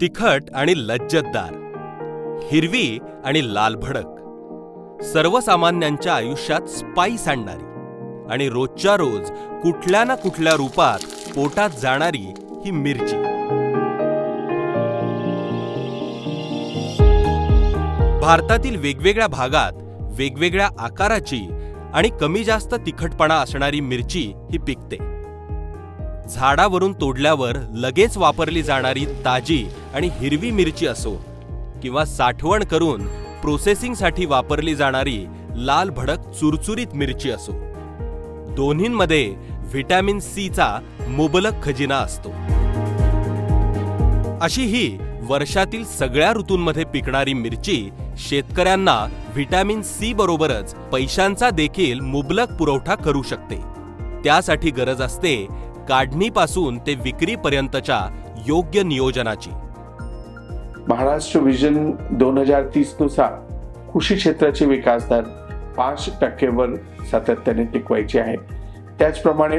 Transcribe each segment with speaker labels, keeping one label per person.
Speaker 1: तिखट आणि लज्जतदार हिरवी आणि लाल भडक सर्वसामान्यांच्या आयुष्यात स्पाईस आणणारी आणि रोजच्या रोज कुठल्या ना कुठल्या रूपात पोटात जाणारी ही मिरची. भारतातील वेगवेगळ्या भागात वेगवेगळ्या आकाराची आणि कमी जास्त तिखटपणा असणारी मिरची ही पिकते. झाडावरून तोडल्यावर लगेच वापरली जाणारी ताजी आणि हिरवी मिरची असो किंवा साठवण करून प्रोसेसिंगसाठी वापरली जाणारी लाल भडक चुरचुरीत मिरची असो. दोन्हींमध्ये व्हिटॅमिन सीचा मुबलक खजिना असतो. अशी ही वर्षातील सगळ्या ऋतूंमध्ये पिकणारी मिरची शेतकऱ्यांना व्हिटॅमिन सी बरोबरच पैशांचा देखील मुबलक पुरवठा करू शकते. त्यासाठी गरज असते काढणीपासून ते विक्रीपर्यंतच्या योग्य नियोजनाची.
Speaker 2: महाराष्ट्र विजन दोन हजार तीसनुसार कृषी क्षेत्राचे विकास दर पाच टक्केवर सातत्याने टिकवायचे आहे. त्याचप्रमाणे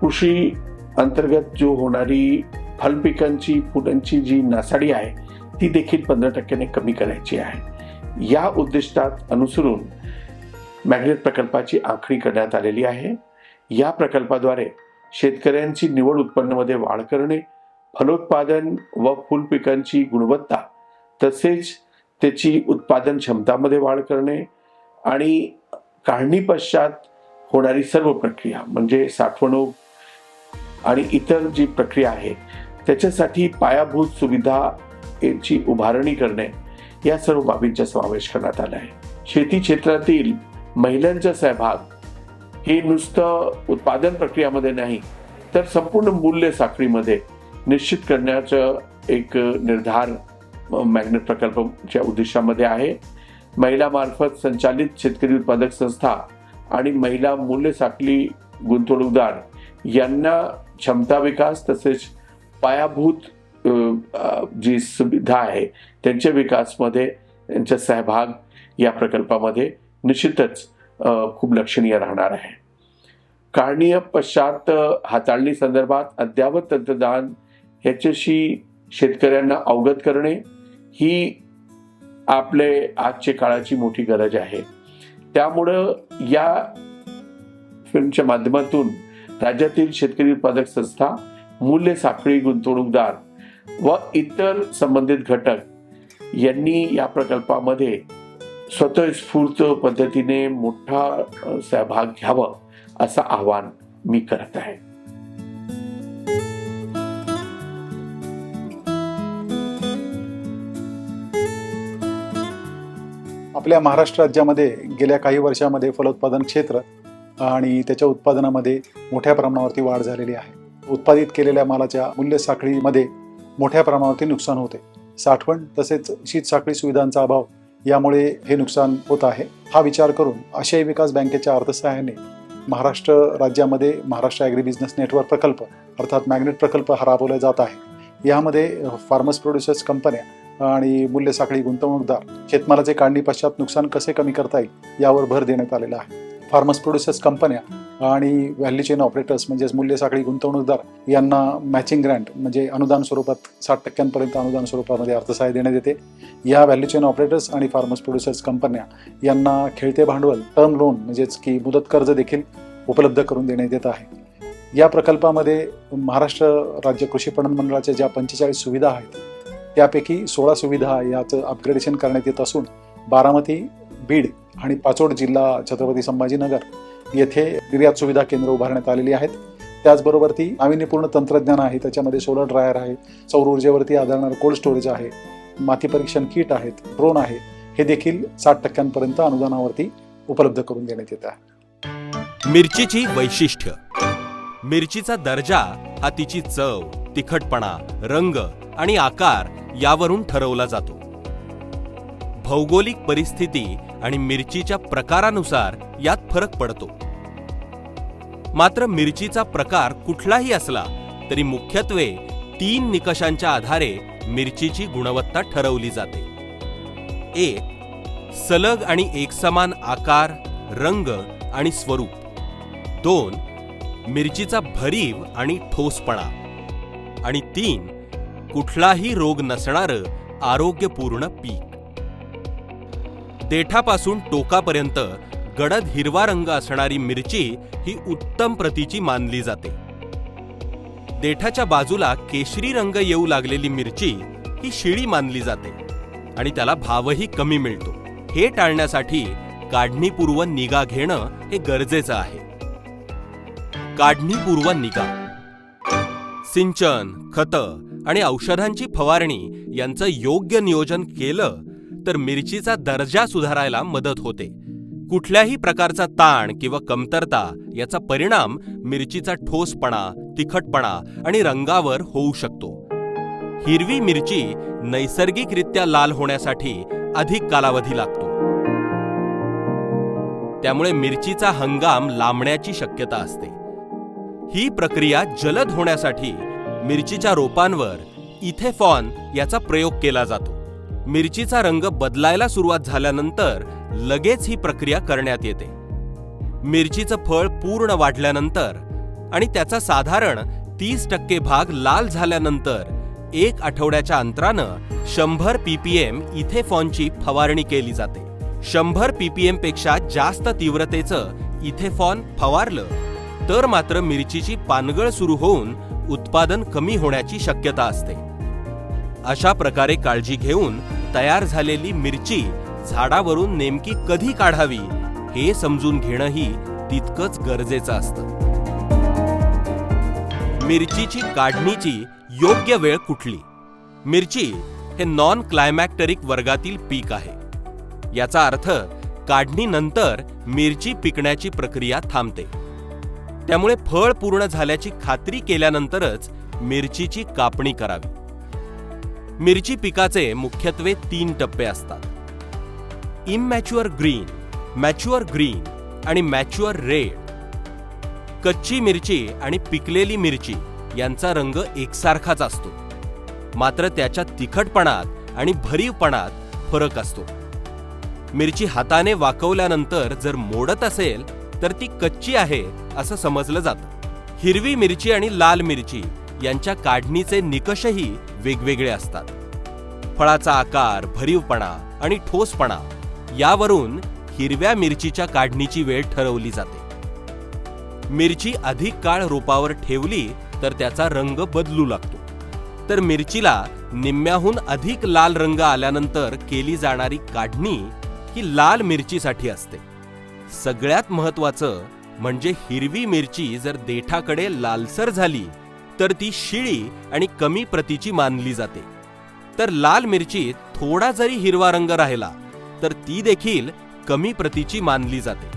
Speaker 2: कृषी अंतर्गत जो होणारी फलपिकांची फुलांची जी नासाडी आहे ती देखील पंधरा टक्क्याने कमी करायची आहे. या उद्दिष्टात अनुसरून मॅग्नेट प्रकल्पाची आखणी करण्यात आलेली आहे. या प्रकल्पाद्वारे शेतकऱ्यांची निवड उत्पन्नामध्ये वाढ करणे फलोत्पादन व फुलपिकांची गुणवत्ता तसेच त्याची उत्पादन क्षमतामध्ये वाढ करणे आणि काढणी पश्चात होणारी सर्व प्रक्रिया म्हणजे साठवणूक आणि इतर जी प्रक्रिया आहे त्याच्यासाठी पायाभूत सुविधा याची उभारणी करणे या सर्व बाबींचा समावेश करण्यात आला आहे. शेती क्षेत्रातील महिलांचा सहभाग हे नुसतं उत्पादन प्रक्रियामध्ये नाही तर संपूर्ण मूल्य साखळीमध्ये निश्चित करण्याचं एक निर्धार मॅग्नेट प्रकल्पाच्या उद्दिष्टामध्ये आहे. महिलामार्फत संचालित शेतकरी उत्पादक संस्था आणि महिला मूल्य साखळी गुंतवणूकदार यांना क्षमता विकास तसेच पायाभूत जी सुविधा आहे त्यांच्या विकासमध्ये त्यांचा सहभाग या प्रकल्पामध्ये निश्चितच खूप लक्षणीय राहणार आहे. कारणीय पश्चात हाताळणी संदर्भात अद्यावत तंत्रज्ञान ह्याच्याशी शेतकऱ्यांना अवगत करणे ही आपले आजचे काळाची मोठी गरज आहे. त्यामुळं या फिल्मच्या माध्यमातून राज्यातील शेतकरी उत्पादक संस्था मूल्य साखळी गुंतवणूकदार व इतर संबंधित घटक यांनी या प्रकल्पामध्ये स्वतःस्फूर्त पद्धतीने मोठा सहभाग घ्यावा असं आवाहन मी करत आहे.
Speaker 3: आपल्या महाराष्ट्र राज्यामध्ये गेल्या काही वर्षामध्ये फलोत्पादन क्षेत्र आणि त्याच्या उत्पादनामध्ये मोठ्या प्रमाणावरती वाढ झालेली आहे. उत्पादित केलेल्या मालाच्या मूल्य साखळीमध्ये मोठ्या प्रमाणावरती नुकसान होते. साठवण तसेच शीत साखळी सुविधांचा अभाव यामुळे हे नुकसान होत आहे. हा विचार करून आशियाई विकास बँकेच्या अर्थसहाय्याने महाराष्ट्र राज्यामध्ये महाराष्ट्र ॲग्री बिझनेस नेटवर्क प्रकल्प अर्थात मॅग्नेट प्रकल्प हा राबवला जात आहे. यामध्ये फार्मर्स प्रोड्युसर्स कंपन्या आणि मूल्य साखळी गुंतवणूकदार शेतमालाचे काढणी पश्चात नुकसान कसे कमी करता येईल यावर भर देण्यात आलेला आहे. फार्मर्स प्रोड्युसर्स कंपन्या आणि व्हॅल्यू चेन ऑपरेटर्स म्हणजेच मूल्य साखळी गुंतवणूकदार यांना मॅचिंग ग्रँट म्हणजे अनुदान स्वरूपात साठ टक्क्यांपर्यंत अनुदान स्वरूपामध्ये अर्थसहाय्य देण्यात येते. या व्हॅल्यू चेन ऑपरेटर्स आणि फार्मर्स प्रोड्युसर्स कंपन्या यांना खेळते भांडवल टर्म लोन म्हणजेच की मुदत कर्ज देखील उपलब्ध करून देण्यात येत आहे. या प्रकल्पामध्ये महाराष्ट्र राज्य कृषी पणन मंडळाच्या ज्या पंचेचाळीस सुविधा आहेत त्यापैकी सोळा सुविधा याचं अपग्रेडेशन करण्यात येत असून बारामती बीड आणि पाचोड जिल्हा छत्रपती संभाजीनगर येथे निर्यात सुविधा केंद्र उभारण्यात आलेली आहेत. त्याचबरोबर ती नाविन्यपूर्ण तंत्रज्ञान आहे त्याच्यामध्ये सोलर ड्रायर आहे सौर ऊर्जेवरती आधारणारं कोल्ड स्टोरेज आहे माती परीक्षण किट आहेत ड्रोन आहे हे देखील साठ टक्क्यांपर्यंत अनुदानावरती उपलब्ध करून देण्यात येत आहे.
Speaker 1: मिरचीची वैशिष्ट्य. मिरचीचा दर्जा हा तिची चव तिखटपणा रंग आणि आकार यावरून ठरवला जातो. भौगोलिक परिस्थिती आणि मिरचीच्या प्रकारानुसार यात फरक पडतो. मात्र मिरचीचा प्रकार कुठलाही असला तरी मुख्यत्वे तीन निकषांच्या आधारे मिरचीची गुणवत्ता ठरवली जाते. एक सलग आणि एकसमान आकार रंग आणि स्वरूप. दोन मिरचीचा भरीव आणि ठोसपणा. आणि तीन कुठलाही रोग नसणारं आरोग्यपूर्ण पीक. देठापासून टोकापर्यंत गडद हिरवा रंग असणारी मिरची ही उत्तम प्रतीची मानली जाते. देठाच्या बाजूला केशरी रंग येऊ लागलेली मिरची ही शिळी मानली जाते आणि त्याला भावही कमी मिळतो. हे टाळण्यासाठी काढणीपूर्व निगा घेणं हे गरजेचं आहे. काढणीपूर्व निगा. सिंचन खतं आणि औषधांची फवारणी यांचं योग्य नियोजन केलं तर मिरचीचा दर्जा सुधारायला मदत होते. कुठल्याही प्रकारचा ताण किंवा कमतरता याचा परिणाम मिरचीचा ठोसपणा तिखटपणा आणि रंगावर होऊ शकतो. हिरवी मिरची नैसर्गिकरित्या लाल होण्यासाठी अधिक कालावधी लागतो. त्यामुळे मिरचीचा हंगाम लांबण्याची शक्यता असते. ही प्रक्रिया जलद होण्यासाठी मिरचीच्या रोपांवर इथेफॉन याचा प्रयोग केला जातो. मिरचीचा रंग बदलायला सुरुवात झाल्यानंतर लगेच ही प्रक्रिया करण्यात येते. मिरचीचं फळ पूर्ण वाढल्यानंतर आणि त्याचा साधारण तीस टक्के भाग लाल झाल्यानंतर एक आठवड्याच्या अंतरानं शंभर पीपीएम इथेफॉनची फवारणी केली जाते. शंभर पीपीएमपेक्षा जास्त तीव्रतेचं इथेफॉन फवारलं तर मात्र मिरचीची पानगळ सुरू होऊन उत्पादन कमी होण्याची शक्यता असते. अशा प्रकारे काळजी घेऊन तयार झालेली मिरची झाडावरून नेमकी कधी काढावी हे समजून घेणंही तितकंच गरजेचं असतं. मिरचीची काढणीची योग्य वेळ कुठली? मिरची हे नॉन क्लायमॅक्टरिक वर्गातील पीक आहे. याचा अर्थ काढणीनंतर मिरची पिकण्याची प्रक्रिया थांबते. त्यामुळे फळ पूर्ण झाल्याची खात्री केल्यानंतरच मिरचीची कापणी करावी. मिरची पिकाचे मुख्यत्वे तीन टप्पे असतात. इमॅच्युअर ग्रीन मॅच्युअर ग्रीन आणि मॅच्युअर रेड कच्ची मिरची आणि पिकलेली मिरची यांचा रंग एकसारखाच असतो. मात्र त्याच्या तिखटपणात आणि भरीवपणात फरक असतो. मिरची हाताने वाकवल्यानंतर जर मोडत असेल तर ती कच्ची आहे असं समजलं जातं. हिरवी मिरची आणि लाल मिरची यांच्या काढणीचे निकषही वेगवेगळे असतात. फळाचा आकार भरीवपणा आणि ठोसपणा यावरून हिरव्या मिरचीच्या काढणीची वेळ ठरवली जाते. मिरची अधिक काळ रोपावर ठेवली तर त्याचा रंग बदलू लागतो. तर मिरचीला निम्म्याहून अधिक लाल रंग आल्यानंतर केली जाणारी काढणी ही लाल मिरचीसाठी असते. सगळ्यात महत्वाचं म्हणजे हिरवी मिरची जर देठाकडे लालसर झाली तर ती शिळी आणि कमी प्रतीची मानली जाते. तर लाल मिरचीत थोडा जरी हिरवा रंग राहिला तर ती देखील कमी प्रतीची मानली जाते.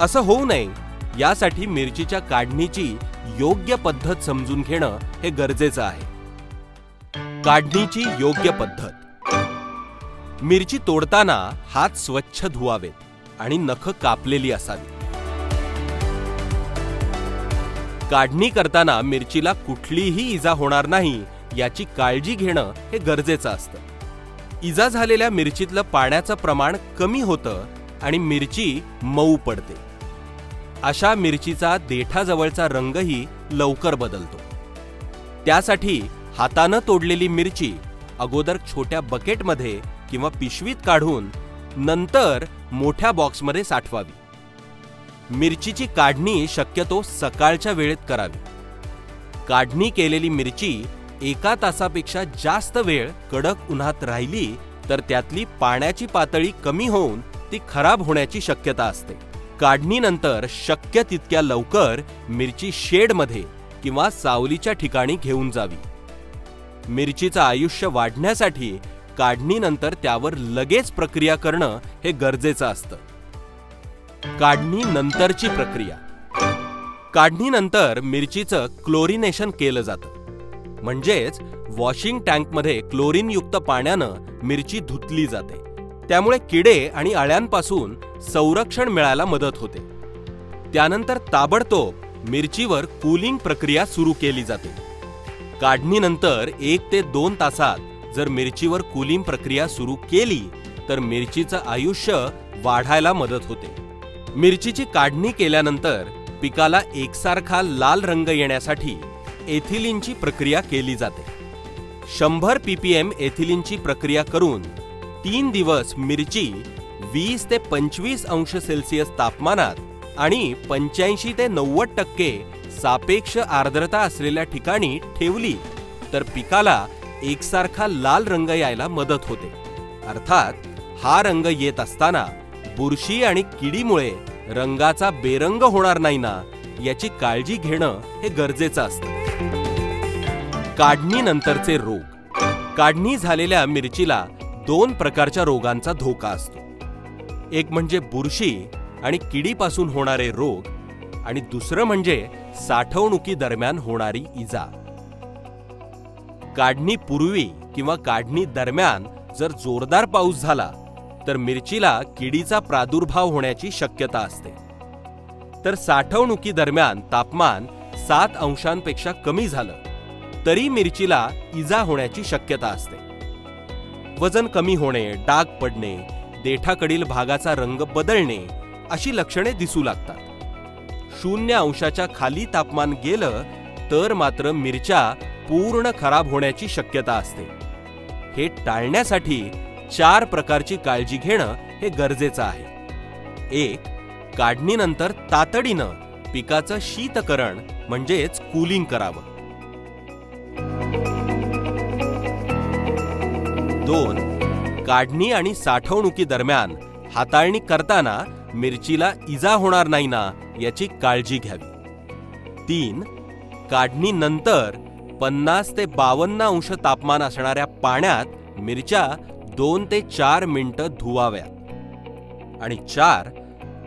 Speaker 1: असं होऊ नये यासाठी मिरचीच्या काढणीची योग्य पद्धत समजून घेणं हे गरजेचं आहे. काढणीची योग्य पद्धत. मिरची तोडताना हात स्वच्छ धुवावेत. आणि नख कापलेली असावी. काढणी करताना मिरचीला कुठलीही इजा होणार नाही याची काळजी घेणं हे गरजेचं असतं. इजा झालेल्या मिरचीतलं पाण्याचं प्रमाण कमी होतं आणि मिरची मऊ पडते. अशा मिरचीचा देठाजवळचा रंगही लवकर बदलतो. त्यासाठी हातानं तोडलेली मिरची अगोदर छोट्या बकेटमध्ये किंवा पिशवीत काढून नंतर मोठ्या बॉक्समध्ये साठवावी. मिरचीची काढणी शक्यतो सकाळच्या वेळेत करावी. काढणी केलेली मिरची एका तासापेक्षा जास्त वेळ कडक उन्हात राहिली तर त्यातली पाण्याची पातळी कमी होऊन ती खराब होण्याची शक्यता असते. काढणीनंतर शक्य तितक्या लवकर मिरची शेडमध्ये किंवा सावलीच्या ठिकाणी घेऊन जावी. मिरचीचं आयुष्य वाढण्यासाठी काढणीनंतर त्यावर लगेच प्रक्रिया करणं हे गरजेचं असतं. काढणी नंतरची प्रक्रिया. काढणीनंतर मिरचीचं क्लोरिनेशन केलं जातं. म्हणजेच वॉशिंग टँकमध्ये क्लोरीनयुक्त पाण्यानं मिरची धुतली जाते. त्यामुळे किडे आणि अळ्यांपासून संरक्षण मिळायला मदत होते. त्यानंतर ताबडतोब मिरचीवर कूलिंग प्रक्रिया सुरू केली जाते. काढणीनंतर एक ते दोन तासात जर मिरचीवर कुलिंग प्रक्रिया सुरू केली तर मिरचीचं आयुष्य वाढायला मदत होते. मिरचीची काढणी केल्यानंतर पिकाला एकसारखा लाल रंग येण्यासाठी एथिलीनची प्रक्रिया केली जाते. शंभर पीपीएम एथिलिनची प्रक्रिया करून तीन दिवस मिरची वीस ते पंचवीस अंश सेल्सिअस तापमानात आणि पंच्याऐंशी ते नव्वद टक्के सापेक्ष आर्द्रता असलेल्या ठिकाणी ठेवली तर पिकाला एकसारखा लाल रंग यायला मदत होते. अर्थात हा रंग येत असताना बुरशी आणि किडीमुळे रंगाचा बेरंग होणार नाही ना याची काळजी घेणं हे गरजेचं असतं. काढणीनंतरचे रोग. काढणी झालेल्या मिरचीला दोन प्रकारच्या रोगांचा धोका असतो. एक म्हणजे बुरशी आणि किडीपासून होणारे रोग आणि दुसरं म्हणजे साठवणुकी दरम्यान होणारी इजा. काढणीपूर्वी किंवा काढणी दरम्यान जर जोरदार पाऊस झाला तर मिरचीला किडीचा प्रादुर्भाव होण्याची शक्यता असते. तर साठवणुकी दरम्यान तापमान सात अंशांपेक्षा कमी झालं तरी मिरचीला इजा होण्याची शक्यता असते. वजन कमी होणे डाग पडणे देठाकडील भागाचा रंग बदलणे अशी लक्षणे दिसू लागतात. शून्य अंशाच्या खाली तापमान गेलं तर मात्र मिरच्या पूर्ण खराब होण्याची शक्यता असते. हे टाळण्यासाठी चार प्रकारची काळजी घेणं हे गरजेचं आहे. एक काढणीनंतर तातडीनं पिकाचं शीतकरण म्हणजेच कूलिंग करावं. दोन काढणी आणि साठवणुकी दरम्यान हाताळणी करताना मिरचीला इजा होणार नाही ना याची काळजी घ्यावी. तीन काढणीनंतर पन्नास ते बावन्न अंश तापमान असणाऱ्या पाण्यात मिरच्या दोन ते चार मिनटं धुवाव्यात. आणि चार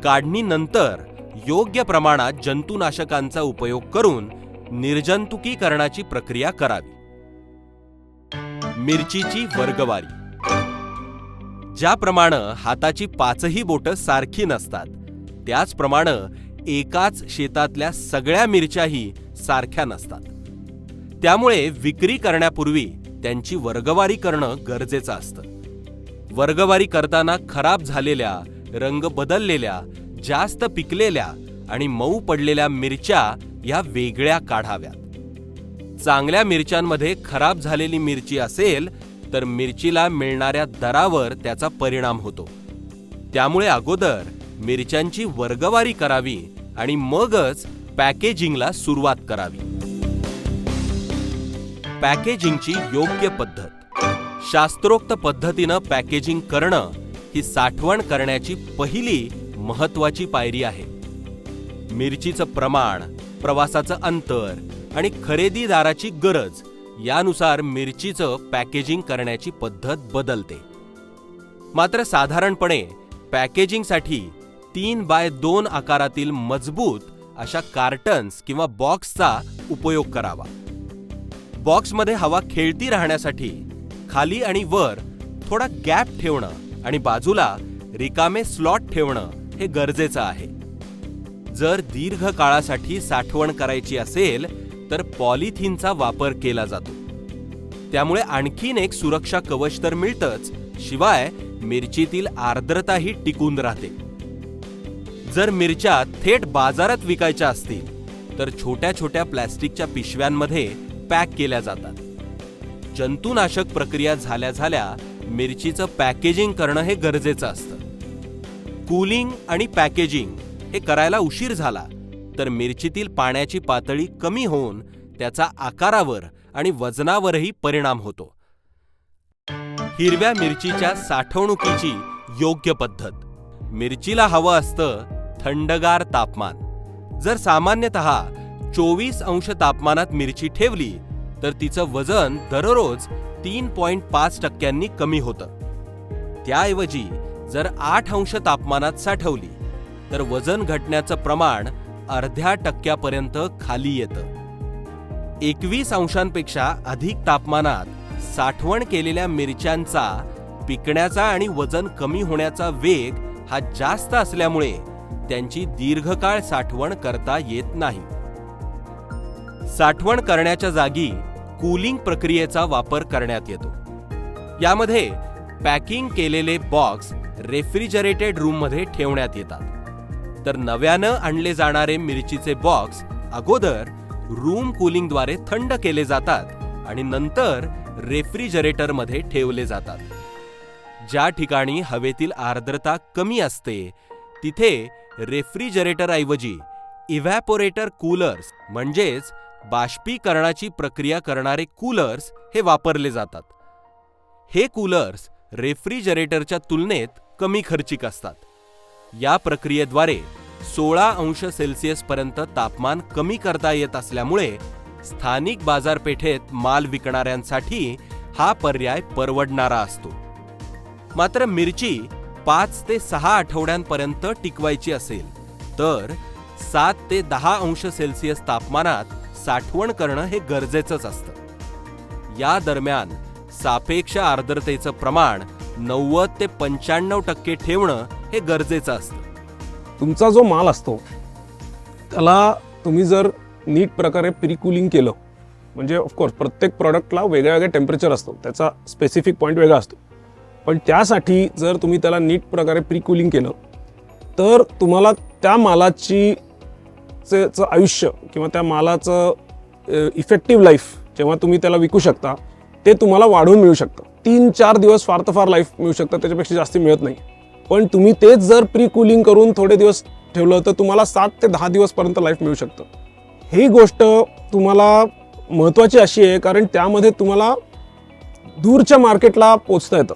Speaker 1: काढणीनंतर योग्य प्रमाणात जंतुनाशकांचा उपयोग करून निर्जंतुकीकरणाची प्रक्रिया करावी. मिरचीची वर्गवारी. ज्याप्रमाणे हाताची पाचही बोटं सारखी नसतात त्याचप्रमाणे एकाच शेतातल्या सगळ्या मिरच्याही सारख्या नसतात. त्यामुळे विक्री करण्यापूर्वी त्यांची वर्गवारी करणं गरजेचं असतं. वर्गवारी करताना खराब झालेल्या रंग बदललेल्या जास्त पिकलेल्या आणि मऊ पडलेल्या मिरच्या या वेगळ्या काढाव्यात. चांगल्या मिरच्यांमध्ये खराब झालेली मिरची असेल तर मिरचीला मिळणाऱ्या दरावर त्याचा परिणाम होतो. त्यामुळे अगोदर मिरच्यांची वर्गवारी करावी आणि मगच पॅकेजिंगला सुरुवात करावी. पॅकेजिंगची योग्य पद्धत. शास्त्रोक्त पद्धतीनं पॅकेजिंग करणं ही साठवण करण्याची पहिली महत्वाची पायरी आहे. मिरचीचं प्रमाण प्रवासाचं अंतर आणि खरेदीदाराची गरज यानुसार मिरचीचं पॅकेजिंग करण्याची पद्धत बदलते. मात्र साधारणपणे पॅकेजिंगसाठी तीन बाय दोन आकारातील मजबूत अशा कार्टन्स किंवा बॉक्सचा उपयोग करावा. बॉक्समध्ये हवा खेळती राहण्यासाठी खाली आणि वर थोडा गॅप ठेवणं आणि बाजूला रिकामे स्लॉट ठेवणं हे गरजेचं आहे. जर दीर्घ काळासाठी साठवण करायची असेल तर पॉलिथिनचा वापर केला जातो. त्यामुळे आणखीन एक सुरक्षा कवच तर मिळतच शिवाय मिरचीतील आर्द्रताही टिकून राहते. जर मिरच्या थेट बाजारात विकायच्या असतील तर छोट्या छोट्या प्लॅस्टिकच्या पिशव्यांमध्ये पॅक केल्या जातात. जंतुनाशक प्रक्रिया झाल्या झाल्या मिरचीचं पॅकेजिंग करणं हे गरजेचं असतं. कूलिंग आणि पॅकेजिंग हे करायला उशीर झाला तर मिरचीतील पाण्याची पातळी कमी होऊन त्याचा आकारावर आणि वजनावरही परिणाम होतो. हिरव्या मिरचीच्या साठवणुकीची योग्य पद्धत. मिरचीला हवं असतं थंडगार तापमान. जर सामान्यतः चोवीस अंश तापमानात मिरची ठेवली तर तिचं वजन दररोज तीन पॉइंट पाच टक्क्यांनी कमी होतं. त्याऐवजी जर आठ अंश तापमानात साठवली तर वजन घटण्याचं प्रमाण अर्ध्या टक्क्यापर्यंत खाली येतं. एकवीस अंशांपेक्षा अधिक तापमानात साठवण केलेल्या मिरच्यांचा पिकण्याचा आणि वजन कमी होण्याचा वेग हा जास्त असल्यामुळे त्यांची दीर्घकाळ साठवण करता येत नाही. साठवण करण्याच्या जागी कूलिंग प्रक्रियेचा वापर करण्यात येतो. यामध्ये पॅकिंग केलेले बॉक्स रेफ्रिजरेटेड रूममध्ये ठेवण्यात येतात. तर नव्यानं आणले जाणारे मिरचीचे बॉक्स अगोदर रूम कूलिंगद्वारे थंड केले जातात आणि नंतर रेफ्रिजरेटरमध्ये ठेवले जातात. ज्या ठिकाणी हवेतील आर्द्रता कमी असते तिथे रेफ्रिजरेटरऐवजी इव्हॅपोरेटर कूलर्स म्हणजेच बाष्पीकरणाची प्रक्रिया करणारे कूलर्स हे वापरले जातात. हे कूलर्स रेफ्रिजरेटरच्या तुलनेत कमी खर्चिक असतात. या प्रक्रियेद्वारे सोळा अंश सेल्सिअसपर्यंत तापमान कमी करता येत असल्यामुळे स्थानिक बाजारपेठेत माल विकणाऱ्यांसाठी हा पर्याय परवडणारा असतो. मात्र मिरची पाच ते सहा आठवड्यांपर्यंत टिकवायची असेल तर सात ते दहा अंश सेल्सिअस तापमानात साठवण करणं हे गरजेचंच असतं. या दरम्यान सापेक्ष आर्द्रतेचं प्रमाण नव्वद ते पंच्याण्णव टक्के ठेवणं हे गरजेचं असतं.
Speaker 4: तुमचा जो माल असतो त्याला तुम्ही जर नीट प्रकारे प्रिकुलिंग केलं म्हणजे ऑफकोर्स प्रत्येक प्रॉडक्टला वेगळ्या वेगळ्या टेम्परेचर असतो त्याचा स्पेसिफिक पॉईंट वेगळा असतो. पण त्यासाठी जर तुम्ही त्याला नीट प्रकारे प्रिकुलिंग केलं तर तुम्हाला त्या मालाची मालाचं आयुष्य किंवा त्या मालाचं इफेक्टिव्ह लाईफ जेव्हा तुम्ही त्याला विकू शकता ते तुम्हाला वाढवून मिळू शकतं. तीन चार दिवस फार तर फार लाईफ मिळू शकतं त्याच्यापेक्षा जास्त मिळत नाही. पण तुम्ही तेच जर प्री कुलिंग करून थोडे दिवस ठेवलं तर तुम्हाला सात ते दहा दिवसपर्यंत लाईफ मिळू शकतं. ही गोष्ट तुम्हाला महत्त्वाची अशी आहे कारण त्यामध्ये तुम्हाला दूरच्या मार्केटला पोचता येतं.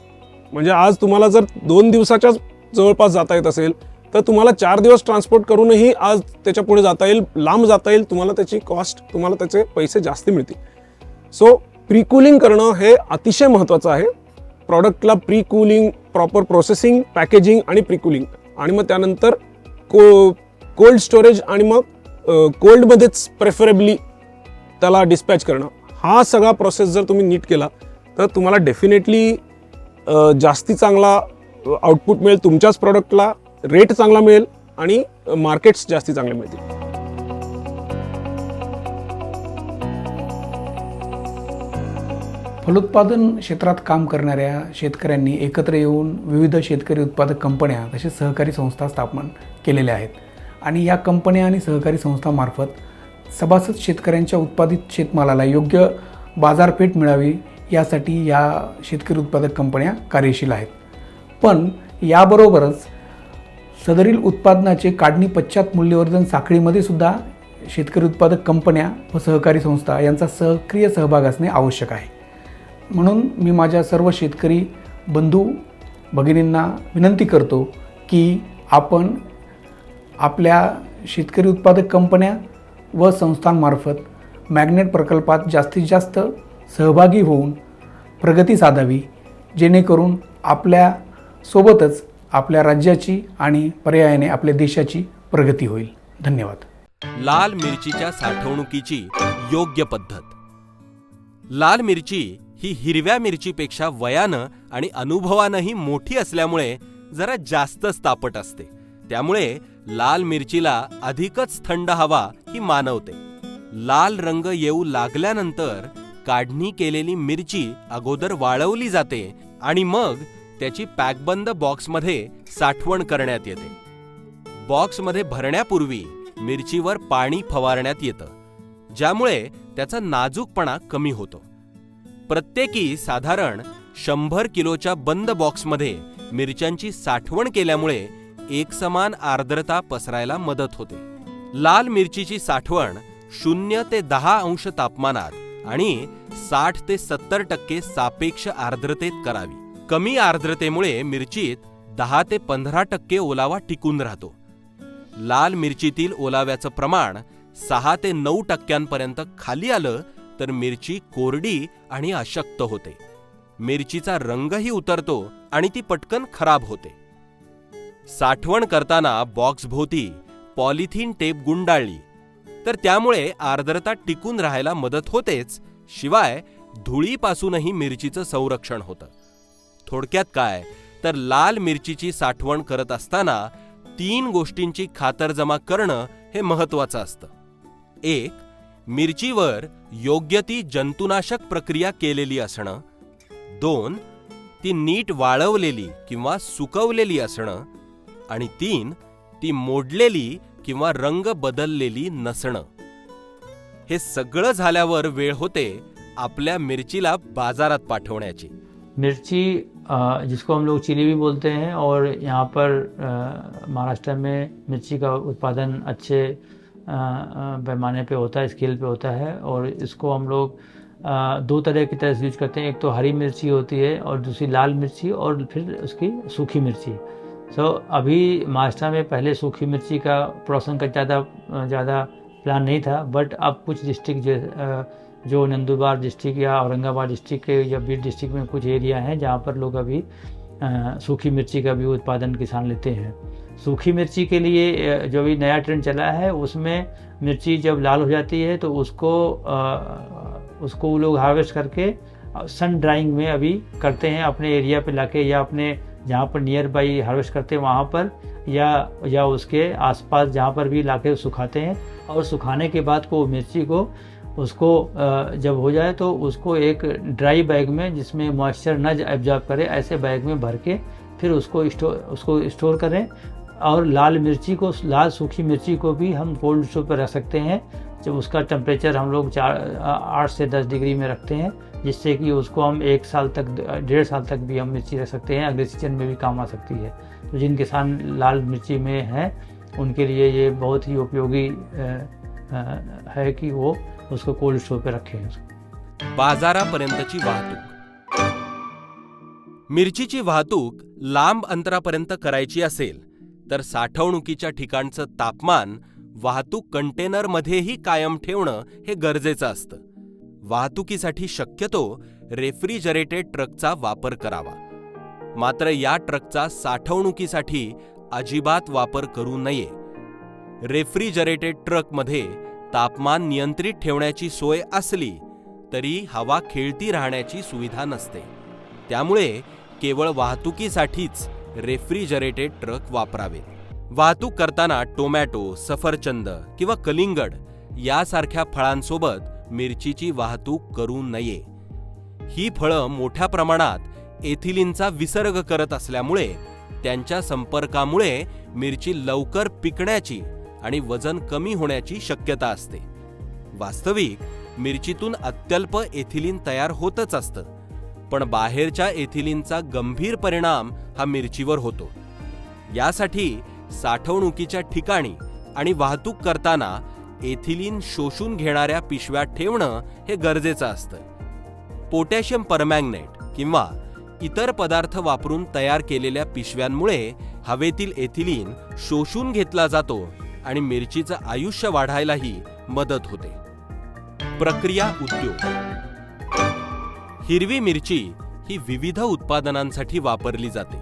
Speaker 4: म्हणजे आज तुम्हाला जर दोन दिवसाच्याच जवळपास जाता येत असेल तर तुम्हाला चार दिवस ट्रान्सपोर्ट करूनही आज त्याच्या पुढे जाता येईल लांब जाता येईल तुम्हाला त्याची कॉस्ट तुम्हाला त्याचे पैसे जास्त मिळतील. सो प्रीकूलिंग करणं हे अतिशय महत्त्वाचं आहे. प्रॉडक्टला प्रीकूलिंग प्रॉपर प्रोसेसिंग पॅकेजिंग आणि प्रिकूलिंग आणि मग त्यानंतर को कोल्ड स्टोरेज आणि मग कोल्डमध्येच प्रेफरेबली त्याला डिस्पॅच करणं. हा सगळा प्रोसेस जर तुम्ही नीट केला तर तुम्हाला डेफिनेटली जास्ती चांगला आउटपुट मिळेल तुमच्याच प्रॉडक्टला रेट चांगला मिळेल आणि मार्केट्स जास्ती चांगले मिळतील.
Speaker 5: फलोत्पादन क्षेत्रात काम करणाऱ्या शेतकऱ्यांनी एकत्र येऊन विविध शेतकरी उत्पादक कंपन्या तसेच सहकारी संस्था स्थापन केलेल्या आहेत. आणि या कंपन्या आणि सहकारी संस्थांमार्फत सभासद शेतकऱ्यांच्या उत्पादित शेतमालाला योग्य बाजारपेठ मिळावी यासाठी या शेतकरी उत्पादक कंपन्या कार्यशील आहेत. पण याबरोबरच सदरील उत्पादनाचे काढणी पश्चात मूल्यवर्धन साखळीमध्ये सुद्धा शेतकरी उत्पादक कंपन्या व सहकारी संस्था यांचा सक्रिय सहभाग असणे आवश्यक आहे. म्हणून मी माझ्या सर्व शेतकरी बंधू भगिनींना विनंती करतो की आपण आपल्या शेतकरी उत्पादक कंपन्या व संस्थांमार्फत मॅग्नेट प्रकल्पात जास्तीत जास्त सहभागी होऊन प्रगती साधावी जेणेकरून आपल्या सोबतच आपल्या राज्याची आणि पर्यायाने आपल्या देशाची प्रगती होईल. धन्यवाद.
Speaker 1: लाल मिरचीच्या साठवणुकीची योग्य पद्धत. लाल मिरची ही हिरव्या मिरचीपेक्षा वयानं आणि अनुभवानंही मोठी असल्यामुळे जरा जास्तच तापट असते. त्यामुळे लाल मिरचीला अधिकच थंड हवा ही मानवते. लाल रंग येऊ लागल्यानंतर काढणी केलेली मिरची अगोदर वाळवली जाते आणि मग त्याची पॅकबंद बॉक्समध्ये साठवण करण्यात येते. बॉक्समध्ये भरण्यापूर्वी मिरचीवर पाणी फवारण्यात येतं ज्यामुळे त्याचा नाजूकपणा कमी होतो. प्रत्येकी साधारण शंभर किलोच्या बंद बॉक्समध्ये मिरच्यांची साठवण केल्यामुळे एकसमान आर्द्रता पसरायला मदत होते. लाल मिरचीची साठवण शून्य ते दहा अंश तापमानात आणि साठ ते सत्तर टक्के सापेक्ष आर्द्रतेत करावी. कमी आर्द्रतेमुळे मिरचीत दहा ते पंधरा टक्के ओलावा टिकून राहतो. लाल मिरचीतील ओलाव्याचं प्रमाण सहा ते नऊ टक्क्यांपर्यंत खाली आलं तर मिरची कोरडी आणि अशक्त होते. मिरचीचा रंगही उतरतो आणि ती पटकन खराब होते. साठवण करताना बॉक्सभोवती पॉलिथिन टेप गुंडाळली. तर त्यामुळे आर्द्रता टिकून राहायला मदत होतेच शिवाय धुळीपासूनही मिरचीचं संरक्षण होतं. थोडक्यात काय? तर लाल मिरचीची साठवण करत असताना तीन गोष्टींची खातरजमा करणं हे महत्वाचं असतं. एक मिरचीवर योग्य ती जंतुनाशक प्रक्रिया केलेली असणं. दोन ती नीट वाळवलेली किंवा सुकवलेली असणं. आणि तीन ती मोडलेली किंवा रंग बदललेली नसणं. हे सगळं झाल्यावर वेळ होते आपल्या मिरचीला बाजारात पाठवण्याची.
Speaker 6: मिरची जिसको हम लोग चिली भी बोलते हैं और यहाँ पर महाराष्ट्र में मिर्ची का उत्पादन अच्छे पैमाने पे होता है स्केल पे होता है और इसको हम लोग दो तरह की तरह से यूज़ करते हैं। एक तो हरी मिर्ची होती है और दूसरी लाल मिर्ची और फिर उसकी सूखी मिर्ची। सो so, अभी महाराष्ट्र में पहले सूखी मिर्ची का प्रोडक्शन का ज़्यादा ज़्यादा प्लान नहीं था बट अब कुछ डिस्ट्रिक्ट जो नंदुरबार डिस्ट्रिक्ट या औरंगाबाद डिस्ट्रिक्ट के या बीड डिस्ट्रिक्ट में कुछ एरिया हैं जहाँ पर लोग अभी सूखी मिर्ची का भी उत्पादन किसान लेते हैं। सूखी मिर्ची के लिए जो भी नया ट्रेंड चला है, उसमें मिर्ची जब लाल हो जाती है तो उसको उसको वो लोग हार्वेस्ट करके सन ड्राइंग में अभी करते हैं, अपने एरिया पे लाके या अपने जहाँ पर नियर बाई हार्वेस्ट करते हैं, वहाँ पर, या या उसके आसपास जहाँ पर भी लाके सुखाते हैं। और सुखाने के बाद को मिर्ची को उसको जब हो जाए तो उसको एक ड्राई बैग में जिसमें मॉइस्चर न एब्जॉर्ब करे, ऐसे बैग में भर के फिर उसको स्टोर उसको स्टोर करें और लाल मिर्ची को, लाल सूखी मिर्ची को भी हम कोल्ड स्टोर पर रख सकते हैं जब उसका टेम्परेचर हम लोग चार आठ से दस डिग्री में रखते हैं जिससे कि उसको हम एक साल तक, डेढ़ साल तक भी हम मिर्ची रख सकते हैं। अगले सीज़न में भी काम आ सकती है। तो जिन किसान लाल मिर्ची में हैं, उनके लिए ये बहुत ही उपयोगी है कि वो उसको कोल्ड स्टोर पे रखें
Speaker 1: बाजारापर्यंतची वाहतूक. मिरचीची वाहतूक लांब अंतरापर्यंत करायची असेल तर साठवणुकीच्या ठिकाणचं तापमान वाहतूक कंटेनरमध्येही कायम ठेवणं हे गरजेचं असतं. वाहतुकीसाठी शक्यतो रेफ्रिजरेटेड ट्रकचा वापर करावा. मात्र या ट्रकचा साठवणुकीसाठी अजिबात वापर करू नये. रेफ्रिजरेटेड ट्रकमध्ये तापमान नियंत्रित ठेवण्याची सोय असली तरी हवा खेळती राहण्याची सुविधा नसते. त्यामुळे केवळ वाहतुकीसाठीच रेफ्रिजरेटेड ट्रक वापरावे. वाहतूक करताना टोमॅटो सफरचंद किंवा कलिंगड यासारख्या फळांसोबत मिरचीची वाहतूक करू नये. ही फळं मोठ्या प्रमाणात एथिलीनचा विसर्ग करत असल्यामुळे त्यांच्या संपर्कामुळे मिरची लवकर पिकण्याची आणि वजन कमी होण्याची शक्यता असते. वास्तविक मिरचीतून अत्यल्प एथिलीन तयार होतच असतं पण बाहेरच्या एथिलीनचा गंभीर परिणाम हा मिरचीवर होतो. यासाठी साठवणुकीच्या ठिकाणी आणि वाहतूक करताना एथिलीन शोषून घेणाऱ्या पिशव्या ठेवणं हे गरजेचं असतं. पोटॅशियम परमॅंगनेट किंवा इतर पदार्थ वापरून तयार केलेल्या पिशव्यांमुळे हवेतील एथिलीन शोषून घेतला जातो आणि मिरचीचं आयुष्य वाढायलाही मदत होते. प्रक्रिया उद्योग. हिरवी मिरची ही विविध उत्पादनांसाठी वापरली जाते.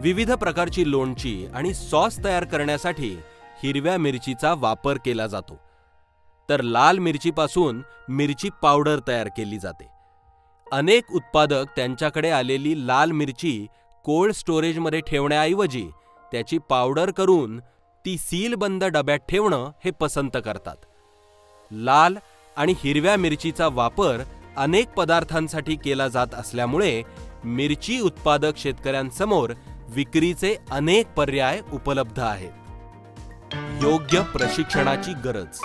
Speaker 1: विविध प्रकारची लोणची आणि सॉस तयार करण्यासाठी हिरव्या मिरचीचा वापर केला जातो. तर लाल मिरचीपासून मिरची पावडर तयार केली जाते. अनेक उत्पादक त्यांच्याकडे आलेली लाल मिरची कोल्ड स्टोरेजमध्ये ठेवण्याऐवजी त्याची पावडर करून ती सीलबंद डब्यात ठेवणं हे पसंत करतात. लाल आणि हिरव्या मिरचीचा वापर अनेक पदार्थांसाठी केला जात असल्यामुळे मिरची उत्पादक शेतकऱ्यांसमोर विक्रीचे अनेक पर्याय उपलब्ध आहेत. योग्य प्रशिक्षणाची गरज.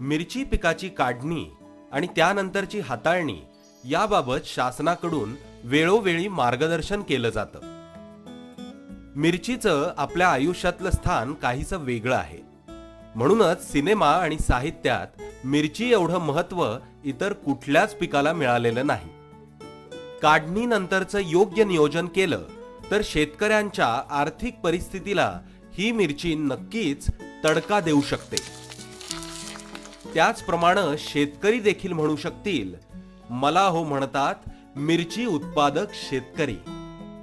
Speaker 1: मिरची पिकाची काढणी आणि त्यानंतरची हाताळणी याबाबत शासनाकडून वेळोवेळी मार्गदर्शन केलं जातं. मिरचीचं आपल्या आयुष्यातलं स्थान काहीसं वेगळं आहे. म्हणूनच सिनेमा आणि साहित्यात मिरची एवढं महत्त्व इतर कुठल्याच पिकाला मिळालेलं नाही. काढणीनंतरचं योग्य नियोजन केलं तर शेतकऱ्यांच्या आर्थिक परिस्थितीला ही मिरची नक्कीच तडका देऊ शकते. त्याचप्रमाणे शेतकरी देखील म्हणू शकतील मला हो म्हणतात मिरची उत्पादक शेतकरी.